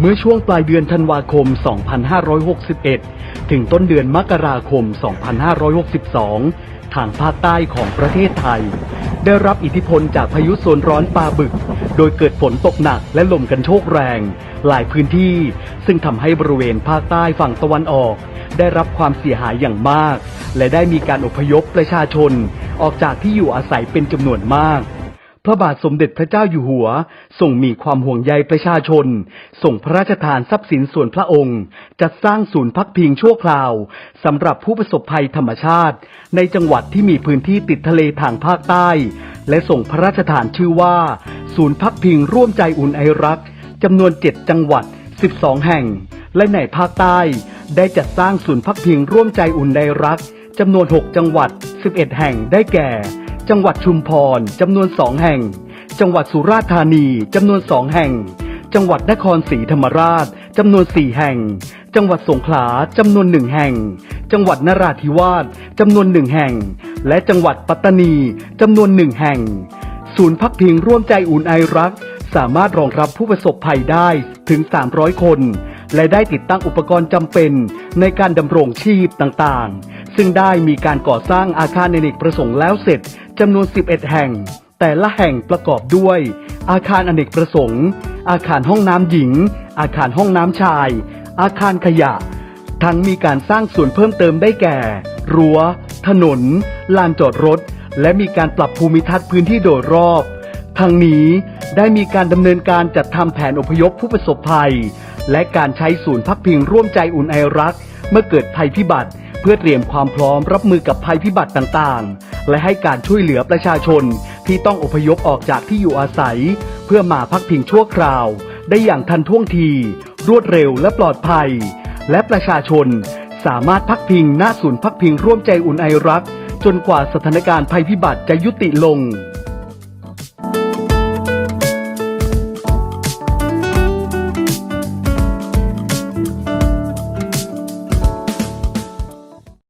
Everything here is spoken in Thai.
เมื่อช่วงปลายเดือนธันวาคม 2561 ถึงต้นเดือนมกราคม 2562 ทางภาคใต้ของประเทศไทย ได้รับอิทธิพลจากพายุโซนร้อนปลาบึก โดยเกิดฝนตกหนักและลมกันโชกแรง หลายพื้นที่ ซึ่งทำให้บริเวณภาคใต้ฝั่งตะวันออก ได้รับความเสียหายอย่างมาก และได้มีการอพยพประชาชน ออกจากที่อยู่อาศัยเป็นจำนวนมาก พระบาทสมเด็จพระเจ้าอยู่หัวทรงมีความห่วงใยประชาชน ส่งพระราชทานทรัพย์สินส่วนพระองค์ จัดสร้างศูนย์พักพิงชั่วคราวสำหรับผู้ประสบภัยธรรมชาติ ในจังหวัดที่มีพื้นที่ติดทะเลทางภาคใต้ และส่งพระราชทานชื่อว่า ศูนย์พักพิงร่วมใจอุ่นไอรักจำนวน 7 จังหวัด 12 แห่ง และในภาคใต้ ได้จัดสร้างศูนย์พักพิงร่วมใจอุ่นไอรักจำนวน 6 จังหวัด 11 แห่งได้แก่ จังหวัดชุมพรจำนวนสองแห่ง จังหวัดสุราษฎร์ธานีจำนวนสองแห่ง จังหวัดนครศรีธรรมราชจำนวนสี่แห่ง จังหวัดสงขลาจำนวนหนึ่งแห่ง จังหวัดนราธิวาสจำนวนหนึ่งแห่ง และจังหวัดปัตตานีจำนวนหนึ่งแห่ง ศูนย์พักพิงร่วมใจอุ่นไอรัก สามารถรองรับผู้ประสบภัยได้ถึง 300 คน และได้ติดตั้งอุปกรณ์จำเป็นในการดำรงชีพต่างๆ ซึ่งได้มีการก่อสร้างอาคารอเนกประสงค์แล้วเสร็จจำนวน 11 แห่ง แต่ละแห่งประกอบด้วย อาคารอเนกประสงค์ อาคารห้องน้ำหญิง อาคารห้องน้ำชาย อาคารขยะ ทั้งมีการสร้างส่วนเพิ่มเติมได้แก่ รั้ว ถนน ลานจอดรถ และมีการปรับภูมิทัศน์พื้นที่โดยรอบทั้งนี้ได้มีการดำเนินการจัดทำแผนอพยพผู้ประสบภัย และการใช้ศูนย์พักพิงร่วมใจอุ่นไอรัก เมื่อเกิดภัยพิบัติ พื่อเตรียมความพร้อมรับมือกับภัยพิบัติต่างๆ และให้การช่วยเหลือประชาชนที่ต้องอพยพออกจากที่อยู่อาศัย เพื่อมาพักพิงชั่วคราว ได้อย่างทันท่วงที รวดเร็วและปลอดภัย และประชาชนสามารถพักพิงณศูนย์พักพิงร่วมใจอุ่นไอรัก จนกว่าสถานการณ์ภัยพิบัติจะยุติลง